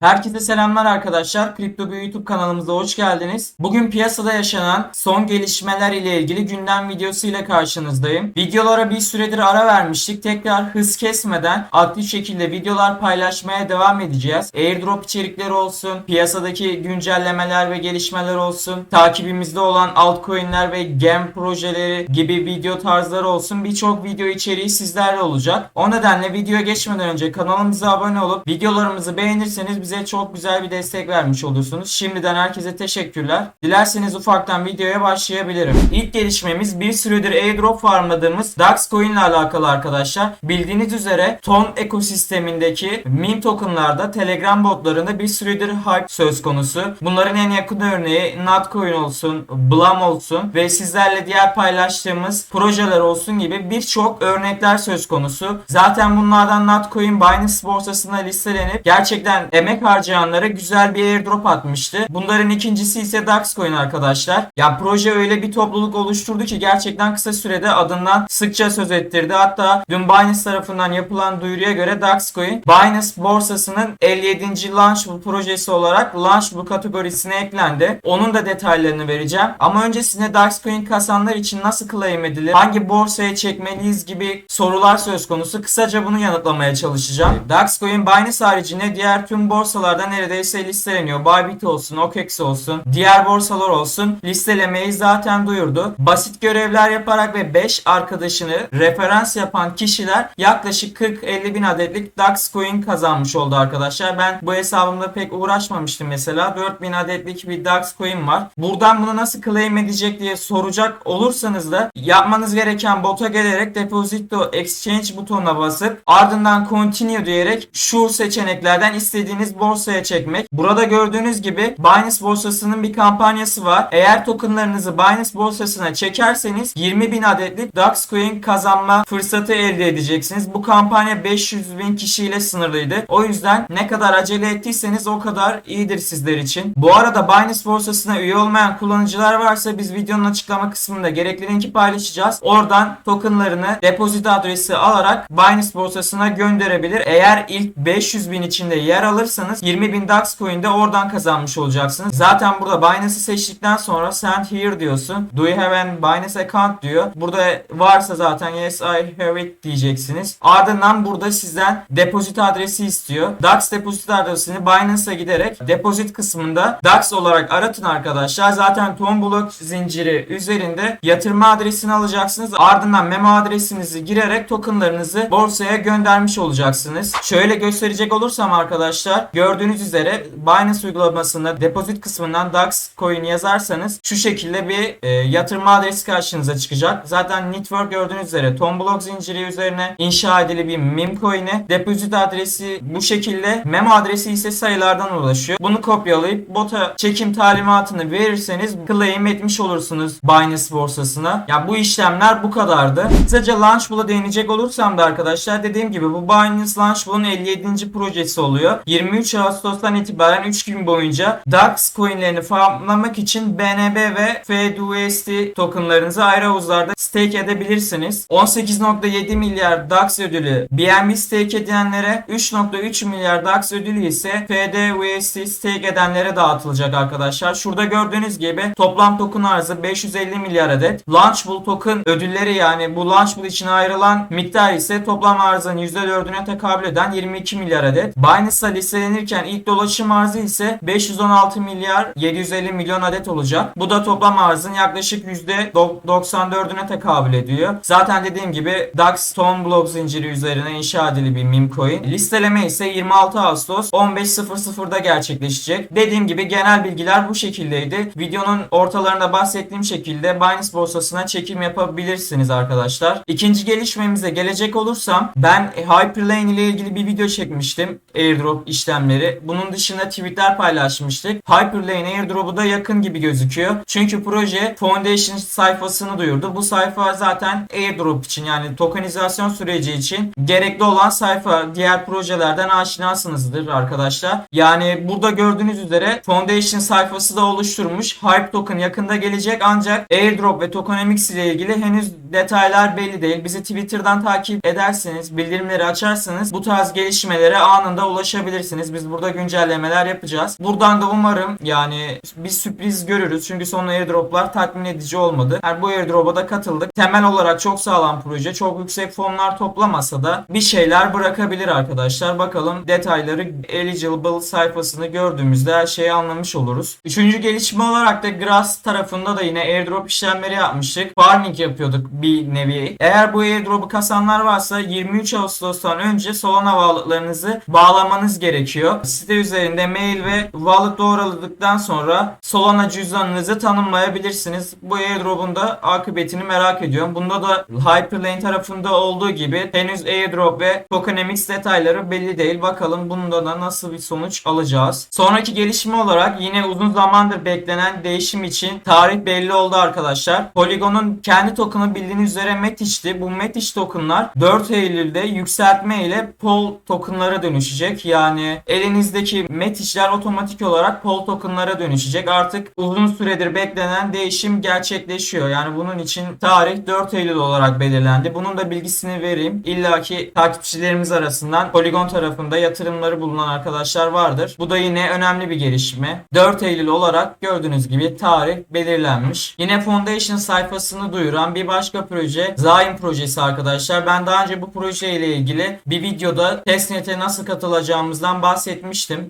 Herkese selamlar arkadaşlar. Kripto bir YouTube kanalımıza hoş geldiniz. Bugün piyasada yaşanan son gelişmeler ile ilgili gündem videosu ile karşınızdayım. Videolara bir süredir ara vermiştik. Tekrar hız kesmeden aktif şekilde videolar paylaşmaya devam edeceğiz. Airdrop içerikleri olsun, piyasadaki güncellemeler ve gelişmeler olsun, takibimizde olan altcoin'ler ve gem projeleri gibi video tarzları olsun. Birçok video içeriği sizlerle olacak. O nedenle videoya geçmeden önce kanalımıza abone olup videolarımızı beğenirseniz bize çok güzel bir destek vermiş olursunuz. Şimdiden herkese teşekkürler. Dilerseniz ufaktan videoya başlayabilirim. İlk gelişmemiz bir süredir airdrop farmladığımız Dax Coin ile alakalı arkadaşlar. Bildiğiniz üzere ton ekosistemindeki meme tokenlarda Telegram botlarında bir süredir hype söz konusu. Bunların en yakın örneği Notcoin olsun, Blam olsun ve sizlerle diğer paylaştığımız projeler olsun gibi birçok örnekler söz konusu. Zaten bunlardan Notcoin Binance borsasına listelenip gerçekten emek harcayanlara güzel bir airdrop atmıştı. Bunların ikincisi ise Daxcoin arkadaşlar. Ya proje öyle bir topluluk oluşturdu ki gerçekten kısa sürede adından sıkça söz ettirdi. Hatta dün Binance tarafından yapılan duyuruya göre Daxcoin Binance borsasının 57. Launchable projesi olarak Launchable kategorisine eklendi. Onun da detaylarını vereceğim. Ama öncesinde Daxcoin kasanlar için nasıl claim edilir? Hangi borsaya çekmeliyiz gibi sorular söz konusu. Kısaca bunu yanıtlamaya çalışacağım. Daxcoin Binance haricinde diğer tüm borsalarda neredeyse listeleniyor. Bybit olsun, OKEX olsun, diğer borsalar olsun listelemeyi zaten duyurdu. Basit görevler yaparak ve 5 arkadaşını referans yapan kişiler yaklaşık 40-50 bin adetlik DAX coin kazanmış oldu arkadaşlar. Ben bu hesabımda pek uğraşmamıştım mesela. 4000 adetlik bir DAX coin var. Buradan bunu nasıl claim edecek diye soracak olursanız da yapmanız gereken bota gelerek Deposito Exchange butonuna basıp ardından Continue diyerek şu seçeneklerden istediğiniz borsaya çekmek. Burada gördüğünüz gibi Binance borsasının bir kampanyası var. Eğer tokenlarınızı Binance borsasına çekerseniz 20 bin adetlik DAX coin kazanma fırsatı elde edeceksiniz. Bu kampanya 500 bin kişiyle sınırlıydı. O yüzden ne kadar acele ettiyseniz o kadar iyidir sizler için. Bu arada Binance borsasına üye olmayan kullanıcılar varsa biz videonun açıklama kısmında gerekli linki paylaşacağız. Oradan tokenlarını depozit adresi alarak Binance borsasına gönderebilir. Eğer ilk 500 bin içinde yer alırsanız 20 bin DAX coin de oradan kazanmış olacaksınız. Zaten burada Binance'ı seçtikten sonra send here diyorsun. Do you have an Binance account diyor. Burada varsa zaten yes I have it diyeceksiniz. Ardından burada sizden depozit adresi istiyor. DAX depozit adresini Binance'a giderek depozit kısmında DAX olarak aratın arkadaşlar. Zaten Tom Block zinciri üzerinde yatırma adresini alacaksınız. Ardından memo adresinizi girerek tokenlarınızı borsaya göndermiş olacaksınız. Şöyle gösterecek olursam arkadaşlar gördüğünüz üzere Binance uygulamasında depozit kısmından DAX coin yazarsanız şu şekilde bir e, yatırma adresi karşınıza çıkacak. Zaten network gördüğünüz üzere Tom Block zinciri üzerine inşa edili bir meme coin'e depozit adresi bu şekilde memo adresi ise sayılardan ulaşıyor. Bunu kopyalayıp bota çekim talimatını verirseniz claim etmiş olursunuz Binance borsasına. Ya bu işlemler bu kadardı. Kısaca Launchpool'a değinecek olursam da arkadaşlar dediğim gibi bu Binance Launchpool'un 57. projesi oluyor. 23 Ağustos'tan itibaren 3 gün boyunca DAX coinlerini farmlamak için BNB ve FDUSD tokenlarınızı ayrı havuzlarda stake edebilirsiniz. 18.7 milyar DAX ödülü BNB stake edenlere 3.3 milyar DAX ödülü ise FDUSD stake edenlere dağıtılacak arkadaşlar. Şurada gördüğünüz gibi toplam token arzı 550 milyar adet. Launchpool token ödülleri yani bu Launchpool için ayrılan miktar ise toplam arzın %4'üne tekabül eden 22 milyar adet. Binance'a listelenirken ilk dolaşım arzı ise 516 milyar 750 milyon adet olacak. Bu da toplam arzın yaklaşık %94'üne tekabül ediyor. Zaten dediğim gibi DAX Stone Block zinciri üzerine inşa edili bir meme coin. Listeleme ise 26 Ağustos 15.00'da gerçekleşecek. Dediğim gibi genel bilgiler bu şekildeydi. Videonun ortalarında bahsettiğim şekilde Binance borsasına çekim yapabilirsiniz arkadaşlar. İkinci gelişmemize gelecek olursam ben Hyperlane ile ilgili bir video çekmiştim. Airdrop işlemleri. Bunun dışında tweetler paylaşmıştık. Hyperlane airdrop'u da yakın gibi gözüküyor. Çünkü proje Foundation sayfasını duyurdu. Bu sayfa zaten airdrop için yani tokenizasyon süreci için gerekli olan sayfa. Diğer projelerden aşinasınızdır arkadaşlar. Yani burada gördüğünüz üzere Foundation sayfası da oluşturmuş. Hype token yakında gelecek ancak airdrop ve tokenomics ile ilgili henüz detaylar belli değil. Bizi Twitter'dan takip ederseniz, bildirimleri açarsanız bu tarz gelişmelere anında ulaşabilirsiniz. Edebilirsiniz. Biz burada güncellemeler yapacağız. Buradan da umarım yani bir sürpriz görürüz. Çünkü son airdroplar tatmin edici olmadı. Yani bu airdrop'a da katıldık. Temel olarak çok sağlam proje. Çok yüksek fonlar toplamasa da bir şeyler bırakabilir arkadaşlar. Bakalım detayları eligible sayfasını gördüğümüzde her şeyi anlamış oluruz. Üçüncü gelişme olarak da Grass tarafında da yine airdrop işlemleri yapmıştık. Farming yapıyorduk bir nevi. Eğer bu airdrop'u kasanlar varsa 23 Ağustos'tan önce Solana varlıklarınızı bağlamanız gerekiyor. Site üzerinde mail ve wallet doğruladıktan sonra Solana cüzdanınızı tanımlayabilirsiniz. Bu airdrop'un da akıbetini merak ediyorum. Bunda da Hyperlane tarafında olduğu gibi henüz airdrop ve tokenomics detayları belli değil. Bakalım bunda da nasıl bir sonuç alacağız. Sonraki gelişme olarak yine uzun zamandır beklenen değişim için tarih belli oldu arkadaşlar. Polygon'un kendi token'ı bildiğiniz üzere Metish'ti. Bu Metish token'lar 4 Eylül'de yükseltme ile Pol token'lara dönüşecek. Yani elinizdeki Metish'ler otomatik olarak Pol token'lara dönüşecek. Artık uzun süredir beklenen değişim gerçekleşiyor. Yani bunun için tarih 4 Eylül olarak belirlendi. Bunun da bilgisini vereyim. İlla ki takipçilerimiz arasından Polygon tarafında yatırımları bulunan arkadaşlar vardır. Bu da yine önemli bir gelişme. 4 Eylül olarak gördüğünüz gibi tarih belirlenmiş. Yine Foundation sayfasını duyuran bir başka proje Zaim projesi arkadaşlar. Ben daha önce bu proje ile ilgili bir videoda testnet'e nasıl katılacağımızdan bahsetmiştim.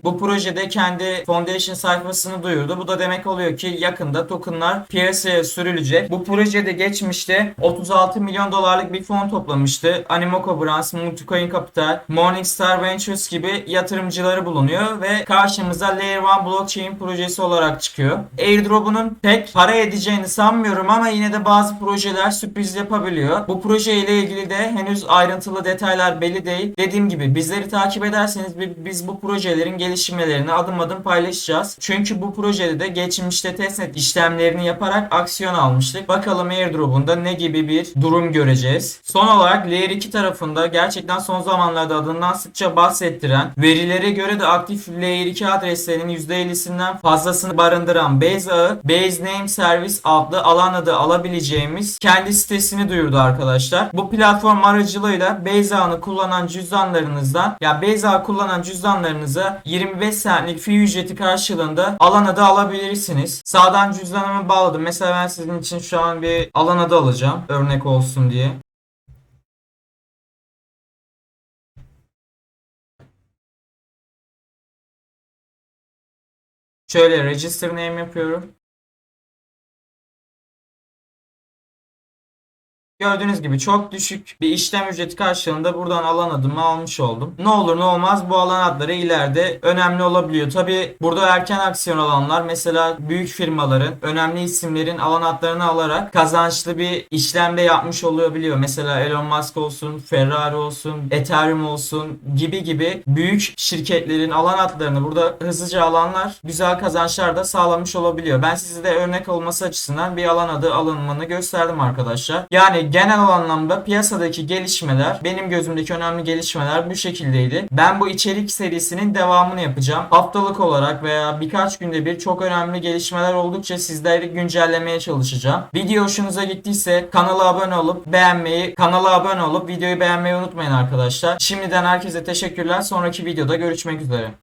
Bu projede kendi Foundation sayfasını duyurdu. Bu da demek oluyor ki yakında tokenlar piyasaya sürülecek. Bu projede geçmişte 36 milyon dolarlık bir fon toplamıştı. Animoca Brands, Multicoin Capital, Morningstar Ventures gibi yatırımcıları bulunuyor ve karşımıza Layer 1 Blockchain projesi olarak çıkıyor. Airdrop'unun pek para edeceğini sanmıyorum ama yine de bazı projeler sürpriz yapabiliyor. Bu proje ile ilgili de henüz ayrıntılı detaylar belli değil. Dediğim gibi bizleri takip ederseniz bi- biz bu projelerin gelişmelerini adım adım paylaşacağız. Çünkü bu projede de geçmişte testnet işlemlerini yaparak aksiyon almıştık. Bakalım airdrop'unda ne gibi bir durum göreceğiz. Son olarak Layer 2 tarafında gerçekten son zamanlarda adından sıkça bahsettiren verilere göre de aktif Layer 2 adreslerinin %50'sinden fazlasını barındıran Base ağı Base Name Service adlı alan adı alabileceğimiz kendi sitesini duyurdu arkadaşlar. Bu platform aracılığıyla Base ağını kullanan cüzdanlarınızdan ya Base ağı kullanan cüzdanlarınıza 25 centlik fee ücreti karşılığında alan adı alabilirsiniz. Sağdan cüzdanımı bağladım. Mesela ben sizin için şu an bir alan adı alacağım. Örnek olsun diye. Şöyle register name yapıyorum. Gördüğünüz gibi çok düşük bir işlem ücreti karşılığında buradan alan adımı almış oldum. Ne olur ne olmaz bu alan adları ileride önemli olabiliyor. Tabi burada erken aksiyon alanlar mesela büyük firmaların önemli isimlerin alan adlarını alarak kazançlı bir işlemde yapmış olabiliyor. Mesela Elon Musk olsun, Ferrari olsun, Ethereum olsun gibi gibi büyük şirketlerin alan adlarını burada hızlıca alanlar güzel kazançlar da sağlamış olabiliyor. Ben size de örnek olması açısından bir alan adı alınmanı gösterdim arkadaşlar. Yani genel anlamda piyasadaki gelişmeler, benim gözümdeki önemli gelişmeler bu şekildeydi. Ben bu içerik serisinin devamını yapacağım. Haftalık olarak veya birkaç günde bir çok önemli gelişmeler oldukça sizleri güncellemeye çalışacağım. Video hoşunuza gittiyse kanala abone olup beğenmeyi, kanala abone olup videoyu beğenmeyi unutmayın arkadaşlar. Şimdiden herkese teşekkürler. Sonraki videoda görüşmek üzere.